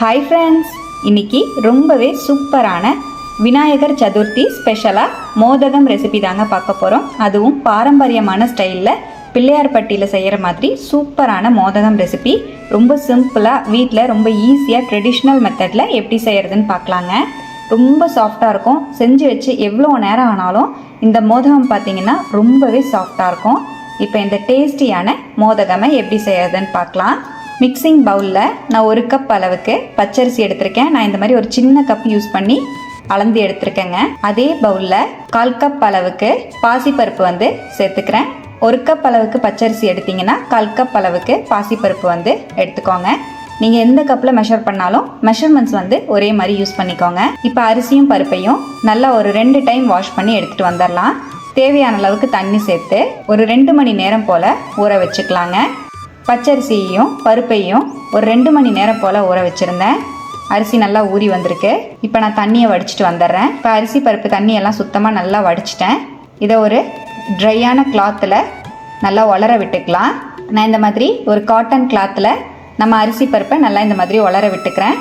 Hi friends இன்னைக்கு ரொம்பவே சூப்பரான விநாயகர் சதுர்த்தி ஸ்பெஷலாக மோதகம் ரெசிபி தாங்க பார்க்க போகிறோம் அதுவும் பாரம்பரியமான ஸ்டைலில் பிள்ளையார்பட்டியில் செய்கிற மாதிரி சூப்பரான மோதகம் ரெசிபி ரொம்ப சிம்பிளாக வீட்டில் ரொம்ப ஈஸியாக ட்ரெடிஷ்னல் மெத்தடில் எப்படி செய்கிறதுன்னு பார்க்கலாங்க. ரொம்ப சாஃப்டாக இருக்கும். செஞ்சு வச்சு எவ்வளோ நேரம் ஆனாலும் இந்த மோதகம் பார்த்தீங்கன்னா ரொம்பவே சாஃப்டாக இருக்கும். இப்போ இந்த டேஸ்டியான மோதகமை எப்படி செய்கிறதுன்னு பார்க்கலாம். மிக்சிங் பவுலில் நான் ஒரு கப் அளவுக்கு பச்சரிசி எடுத்திருக்கேன். நான் இந்த மாதிரி ஒரு சின்ன கப் யூஸ் பண்ணி அளந்து எடுத்திருக்கேங்க. அதே பவுலில் கால் கப் அளவுக்கு பாசிப்பருப்பு வந்து சேர்த்துக்கிறேன். ஒரு கப் அளவுக்கு பச்சரிசி எடுத்தீங்கன்னா கால் கப் அளவுக்கு பாசிப்பருப்பு வந்து எடுத்துக்கோங்க. நீங்கள் எந்த கப்பில் மெஷர் பண்ணாலும் மெஷர்மெண்ட்ஸ் வந்து ஒரே மாதிரி யூஸ் பண்ணிக்கோங்க. இப்போ அரிசியும் பருப்பையும் நல்லா ஒரு ரெண்டு டைம் வாஷ் பண்ணி எடுத்துகிட்டு வந்துடலாம். தேவையான அளவுக்கு தண்ணி சேர்த்து ஒரு ரெண்டு மணி நேரம் போல் ஊற வச்சுக்கலாங்க. பச்சரிசியையும் பருப்பையும் ஒரு ரெண்டு மணி நேரம் போல் ஊற வச்சுருந்தேன். அரிசி நல்லா ஊறி வந்திருக்கு. இப்போ நான் தண்ணியை வடிச்சிட்டு வந்துடுறேன். இப்போ அரிசி பருப்பு தண்ணியெல்லாம் சுத்தமாக நல்லா வடிச்சிட்டேன். இதை ஒரு ட்ரையான கிளாத்தில் நல்லா உலர விட்டுக்கலாம். நான் இந்த மாதிரி ஒரு காட்டன் கிளாத்தில் நம்ம அரிசி பருப்பை நல்லா இந்த மாதிரி உலர விட்டுக்கிறேன்.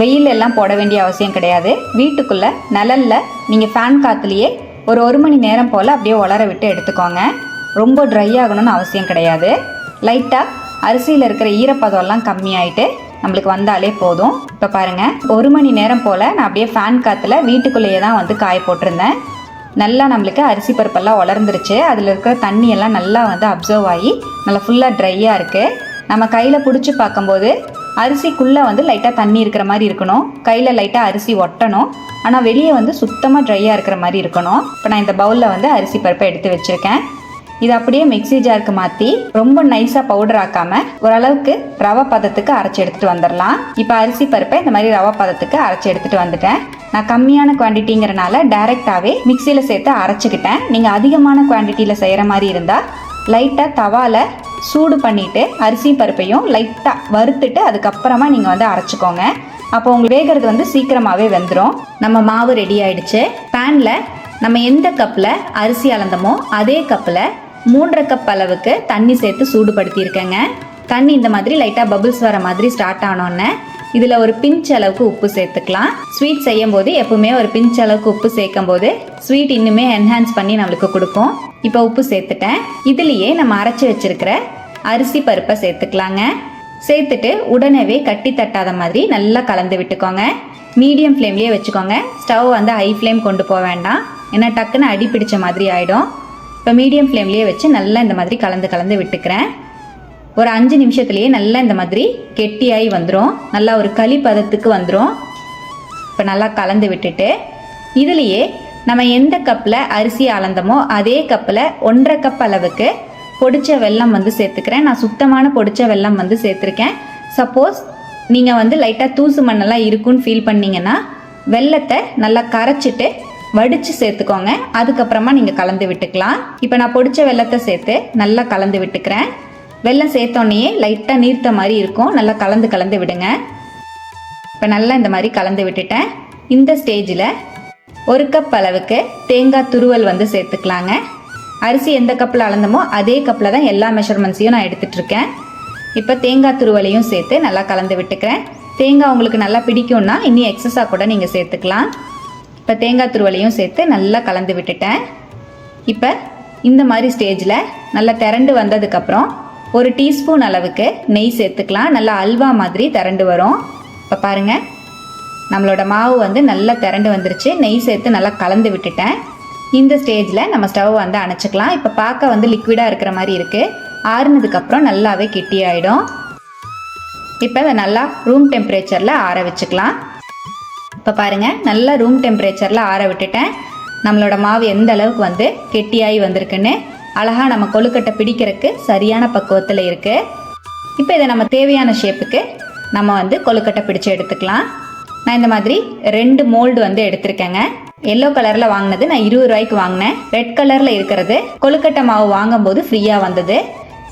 வெயில் எல்லாம் போட வேண்டிய அவசியம் கிடையாது. வீட்டுக்குள்ளே நிழலில் நீங்கள் ஃபேன் காற்றுலையே ஒரு ஒரு மணி நேரம் போல் அப்படியே உலர விட்டு எடுத்துக்கோங்க. ரொம்ப ட்ரை ஆகணும்னு அவசியம் கிடையாது. லைட்டாக அரிசியில் இருக்கிற ஈரப்பதம்லாம் கம்மியாயிட்டு நம்மளுக்கு வந்தாலே போதும். இப்போ பாருங்கள் ஒரு மணி நேரம் போல் நான் அப்படியே ஃபேன் காற்றுல வீட்டுக்குள்ளேயே தான் வந்து காய போட்டிருந்தேன். நல்லா நம்மளுக்கு அரிசி பருப்பெல்லாம் வளர்ந்துருச்சு. அதில் இருக்கிற தண்ணியெல்லாம் நல்லா வந்து அப்சர்வ் ஆகி நல்லா ஃபுல்லாக ட்ரையாக இருக்குது நம்ம கையில் பிடிச்சி பார்க்கும்போது அரிசிக்குள்ளே வந்து லைட்டாக தண்ணி இருக்கிற மாதிரி இருக்கணும். கையில் லைட்டாக அரிசி ஒட்டணும். ஆனால் வெளியே வந்து சுத்தமாக ட்ரையாக இருக்கிற மாதிரி இருக்கணும். இப்போ நான் இந்த பவுலில் வந்து அரிசி பருப்பை எடுத்து வச்சுருக்கேன். இது அப்படியே மிக்ஸி ஜாருக்கு மாற்றி ரொம்ப நைஸாக பவுடர் ஆக்காமல் ஓரளவுக்கு ரவை பதத்துக்கு அரைச்சி எடுத்துகிட்டு வந்துடலாம் இப்போ அரிசி பருப்பை இந்த மாதிரி ரவை பதத்துக்கு அரைச்சி எடுத்துகிட்டு வந்துட்டேன். நான் கம்மியான குவான்டிட்டிங்கிறனால டைரெக்டாகவே மிக்சியில் சேர்த்து அரைச்சிக்கிட்டேன். நீங்கள் அதிகமான குவான்டிட்டியில் செய்கிற மாதிரி இருந்தால் லைட்டாக தவால சூடு பண்ணிவிட்டு அரிசி பருப்பையும் லைட்டாக வறுத்துட்டு அதுக்கப்புறமா நீங்கள் வந்து அரைச்சிக்கோங்க. அப்போ உங்களுக்கு வேகிறது வந்து சீக்கிரமாகவே வெந்துடும் நம்ம மாவு ரெடி ஆயிடுச்சு. பேனில் நம்ம எந்த கப்பில் அரிசி அளந்தமோ அதே கப்பில் மூன்றரை கப் அளவுக்கு தண்ணி சேர்த்து சூடுபடுத்தியிருக்கேங்க. தண்ணி இந்த மாதிரி லைட்டாக பபுள்ஸ் வர மாதிரி ஸ்டார்ட் ஆனோன்னே இதில் ஒரு பிஞ்ச் அளவுக்கு உப்பு சேர்த்துக்கலாம். ஸ்வீட் செய்யும் போது எப்பவுமே ஒரு பிஞ்ச் அளவுக்கு உப்பு சேர்க்கும் போது ஸ்வீட் இன்னுமே என்ஹான்ஸ் பண்ணி நம்மளுக்கு கொடுக்கும். இப்போ உப்பு சேர்த்துட்டேன். இதுலேயே நம்ம அரைச்சி வச்சிருக்கிற அரிசி பருப்பை சேர்த்துக்கலாங்க. சேர்த்துட்டு உடனே கட்டி தட்டாத மாதிரி நல்லா கலந்து விட்டுக்கோங்க. மீடியம் ஃப்ளேம்லேயே வச்சுக்கோங்க. ஸ்டவ் வந்து ஹை ஃப்ளேம் கொண்டு போக வேண்டாம். ஏன்னா டக்குன்னு அடி பிடிச்ச மாதிரி ஆகிடும் இப்போ மீடியம் ஃப்ளேம்லேயே வச்சு நல்லா இந்த மாதிரி கலந்து கலந்து விட்டுக்கிறேன். ஒரு அஞ்சு நிமிஷத்துலேயே நல்லா இந்த மாதிரி கெட்டியாகி வந்துடும் நல்லா ஒரு களி பதத்துக்கு வந்துடும் இப்போ நல்லா கலந்து விட்டுட்டு இதுலேயே நம்ம எந்த கப்பில் அரிசி அளந்தமோ அதே கப்பில் ஒன்றரை கப் அளவுக்கு பொடிச்ச வெல்லம் வந்து சேர்த்துக்கிறேன். நான் சுத்தமான பொடிச்ச வெல்லம் வந்து சேர்த்துருக்கேன். சப்போஸ் நீங்கள் வந்து லைட்டாக தூசு மண்ணெல்லாம் இருக்குன்னு ஃபீல் பண்ணிங்கன்னா வெல்லத்தை நல்லா கரைச்சிட்டு வடித்து சேர்த்துக்கோங்க. அதுக்கப்புறமா நீங்கள் கலந்து விட்டுக்கலாம். இப்போ நான் பொடிச்ச வெல்லத்தை சேர்த்து நல்லா கலந்து விட்டுக்கிறேன். வெல்லம் சேர்த்தோன்னே லைட்டாக நீர்த்த மாதிரி இருக்கும். நல்லா கலந்து கலந்து விடுங்க. இப்போ நல்லா இந்த மாதிரி கலந்து விட்டுட்டேன். இந்த ஸ்டேஜில் ஒரு கப் அளவுக்கு தேங்காய் துருவல் வந்து சேர்த்துக்கலாங்க. அரிசி எந்த கப்பில் அளந்தமோ அதே கப்பில் தான் எல்லா மெஷர்மெண்ட்ஸையும் நான் எடுத்துட்டு இருக்கேன் இப்போ தேங்காய் துருவலையும் சேர்த்து நல்லா கலந்து விட்டுக்கிறேன். தேங்காய் உங்களுக்கு நல்லா பிடிக்கும்னா இன்னும் எக்ஸஸாக கூட நீங்கள் சேர்த்துக்கலாம். இப்போ தேங்காய் துருவலையும் சேர்த்து நல்லா கலந்து விட்டுட்டேன். இப்போ இந்த மாதிரி ஸ்டேஜில் நல்லா திரண்டு வந்ததுக்கப்புறம் ஒரு டீஸ்பூன் அளவுக்கு நெய் சேர்த்துக்கலாம். நல்லா அல்வா மாதிரி திரண்டு வரும். இப்போ பாருங்கள் நம்மளோட மாவு வந்து நல்லா திரண்டு வந்துருச்சு. நெய் சேர்த்து நல்லா கலந்து விட்டுட்டேன். இந்த ஸ்டேஜில் நம்ம ஸ்டவ் வந்து அணைச்சிக்கலாம். இப்போ பார்க்க வந்து லிக்விடாக இருக்கிற மாதிரி இருக்குது ஆறுனதுக்கப்புறம் நல்லாவே கெட்டியாயிடும். இப்போ அதை நல்லா ரூம் டெம்பரேச்சரில் ஆற வச்சுக்கலாம். இப்போ பாருங்கள் நல்லா ரூம் டெம்பரேச்சரில் ஆற விட்டுட்டேன். நம்மளோட மாவு எந்த அளவுக்கு வந்து கெட்டியாகி வந்திருக்குன்னு அழகாக நம்ம கொழுக்கட்டை பிடிக்கிறதுக்கு சரியான பக்குவத்தில் இருக்குது இப்போ இதை நம்ம தேவையான ஷேப்புக்கு நம்ம வந்து கொழுக்கட்டை பிடிச்சி எடுத்துக்கலாம். நான் இந்த மாதிரி ரெண்டு மோல்டு வந்து எடுத்திருக்கேங்க. எல்லோ கலரில் வாங்கினது நான் இருபது ரூபாய்க்கு வாங்கினேன். ரெட் கலரில் இருக்கிறது கொழுக்கட்டை மாவு வாங்கும்போது ஃப்ரீயாக வந்தது.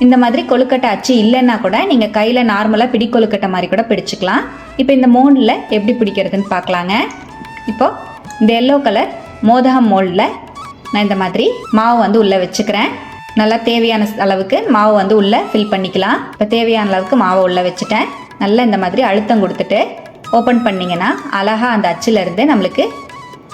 இந்த மாதிரி கொழுக்கட்டை அச்சு இல்லைன்னா கூட நீங்கள் கையில் நார்மலாக பிடி கொழுக்கட்டை மாதிரி கூட பிடிச்சிக்கலாம். இப்போ இந்த மோல்டில் எப்படி பிடிக்கிறதுன்னு பார்க்கலாங்க. இப்போது இந்த எல்லோ கலர் மோதகம் மோல்டில் நான் இந்த மாதிரி மாவு வந்து உள்ளே வச்சுக்கிறேன். நல்லா தேவையான அளவுக்கு மாவு வந்து உள்ளே ஃபில் பண்ணிக்கலாம். இப்போ தேவையான அளவுக்கு மாவை உள்ளே வச்சுட்டேன். நல்லா இந்த மாதிரி அழுத்தம் கொடுத்துட்டு ஓப்பன் பண்ணிங்கன்னா அழகாக அந்த அச்சிலிருந்து நம்மளுக்கு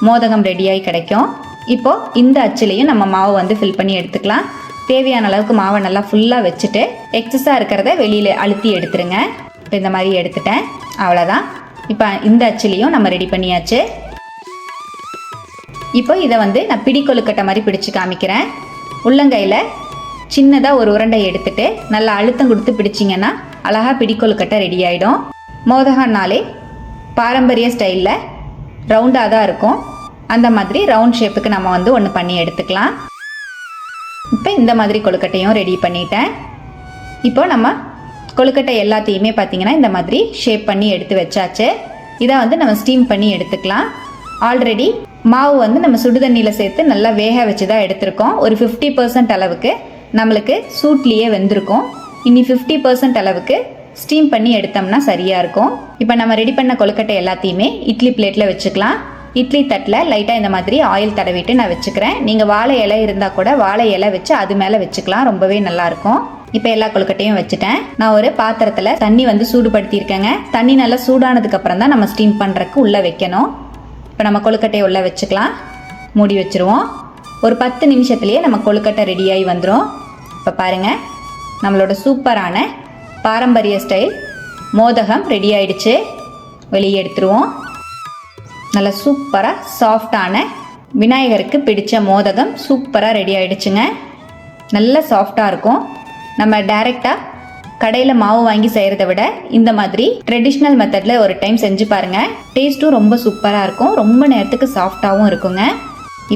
மோதகம் ரெடியாகி கிடைக்கும். இப்போது இந்த அச்சிலையும் நம்ம மாவு வந்து ஃபில் பண்ணி எடுத்துக்கலாம். தேவையான அளவுக்கு மாவை நல்லா ஃபுல்லாக வச்சுட்டு எக்ஸஸாக இருக்கிறத வெளியில் அழுத்தி எடுத்துருங்க. இப்போ இந்த மாதிரி எடுத்துட்டேன். அவ்வளோதான் இப்போ இந்த அச்சிலையும் நம்ம ரெடி பண்ணியாச்சு. இப்போ இதை வந்து நான் பிடி கொழுக்கட்டை மாதிரி பிடிச்சு காமிக்கிறேன். உள்ளங்கையில் சின்னதாக ஒரு உருண்டை எடுத்துட்டு நல்லா அழுத்தம் கொடுத்து பிடிச்சிங்கன்னா அழகாக பிடி கொழுக்கட்டை ரெடி ஆகிடும் மோதகம்னாலே பாரம்பரிய ஸ்டைலில் ரவுண்டாக தான் இருக்கும். அந்த மாதிரி ரவுண்ட் ஷேப்புக்கு நம்ம வந்து ஒன்று பண்ணி எடுத்துக்கலாம். இப்போ இந்த மாதிரி கொழுக்கட்டையும் ரெடி பண்ணிட்டேன். இப்போ நம்ம கொழுக்கட்டை எல்லாத்தையுமே பார்த்தீங்கன்னா இந்த மாதிரி ஷேப் பண்ணி எடுத்து வச்சாச்சு. இதை வந்து நம்ம ஸ்டீம் பண்ணி எடுத்துக்கலாம். ஆல்ரெடி மாவு வந்து நம்ம சுடு தண்ணியில் சேர்த்து நல்லா வேக வச்சு தான் எடுத்திருக்கோம். ஒரு ஃபிஃப்டி பர்சன்ட் அளவுக்கு நம்மளுக்கு சூட்லேயே வெந்திருக்கும். இனி ஃபிஃப்டி பர்சன்ட் அளவுக்கு ஸ்டீம் பண்ணி எடுத்தோம்னா சரியாக இருக்கும். இப்போ நம்ம ரெடி பண்ண கொழுக்கட்டை எல்லாத்தையுமே இட்லி பிளேட்டில் வச்சுக்கலாம். இட்லி தட்டில் லைட்டாக இந்த மாதிரி ஆயில் தடவிட்டு நான் வச்சுக்கிறேன். நீங்கள் வாழை இலை இருந்தால் கூட வாழை இலை வச்சு அது மேலே வச்சுக்கலாம். ரொம்பவே நல்லாயிருக்கும். இப்போ எல்லா கொழுக்கட்டையும் வச்சுட்டேன். நான் ஒரு பாத்திரத்தில் தண்ணி வந்து சூடுபடுத்தியிருக்கேங்க. தண்ணி நல்லா சூடானதுக்கு அப்புறம் தான் நம்ம ஸ்டீம் பண்ணுறதுக்கு உள்ளே வைக்கணும். இப்போ நம்ம கொழுக்கட்டையை உள்ளே வச்சுக்கலாம். மூடி வச்சுருவோம். ஒரு பத்து நிமிஷத்துலேயே நம்ம கொழுக்கட்டை ரெடியாகி வந்துடும் இப்போ பாருங்கள் நம்மளோட சூப்பரான பாரம்பரிய ஸ்டைல் மோதகம் ரெடி ஆயிடுச்சு. வெளியே எடுத்துருவோம். நல்ல சூப்பராக சாஃப்டான விநாயகருக்கு பிடித்த மோதகம் சூப்பராக ரெடி ஆகிடுச்சுங்க நல்ல சாஃப்டாக இருக்கும். நம்ம டைரெக்டாக கடையில் மாவு வாங்கி செய்கிறத விட இந்த மாதிரி ட்ரெடிஷ்னல் மெத்தடில் ஒரு டைம் செஞ்சு பாருங்கள் டேஸ்ட்டும் ரொம்ப சூப்பராக இருக்கும். ரொம்ப நேரத்துக்கு சாஃப்டாகவும் இருக்குங்க.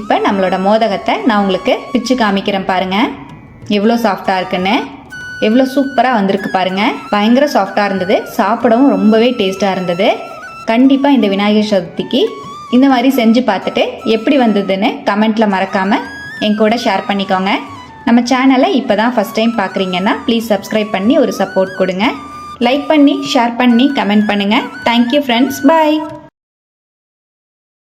இப்போ நம்மளோட மோதகத்தை நான் உங்களுக்கு பிச்சு காமிக்கிறேன் பாருங்கள் எவ்வளோ சாஃப்டாக இருக்குன்னு. எவ்வளோ சூப்பராக வந்திருக்கு பாருங்க. பயங்கர சாஃப்டாக இருந்தது. சாப்பிடவும் ரொம்பவே டேஸ்ட்டாக இருந்தது. கண்டிப்பாக இந்த விநாயகர் சதுர்த்திக்கு இந்த மாதிரி செஞ்சு பார்த்துட்டு எப்படி வந்ததுன்னு கமெண்ட்டில் மறக்காமல் என் கூட ஷேர் பண்ணிக்கோங்க. நம்ம சேனலை இப்போ தான் ஃபஸ்ட் டைம் பார்க்குறீங்கன்னா ப்ளீஸ் சப்ஸ்கிரைப் பண்ணி ஒரு சப்போர்ட் கொடுங்க. லைக் பண்ணி ஷேர் பண்ணி கமெண்ட் பண்ணுங்கள் தேங்க்யூ ஃப்ரெண்ட்ஸ் பாய்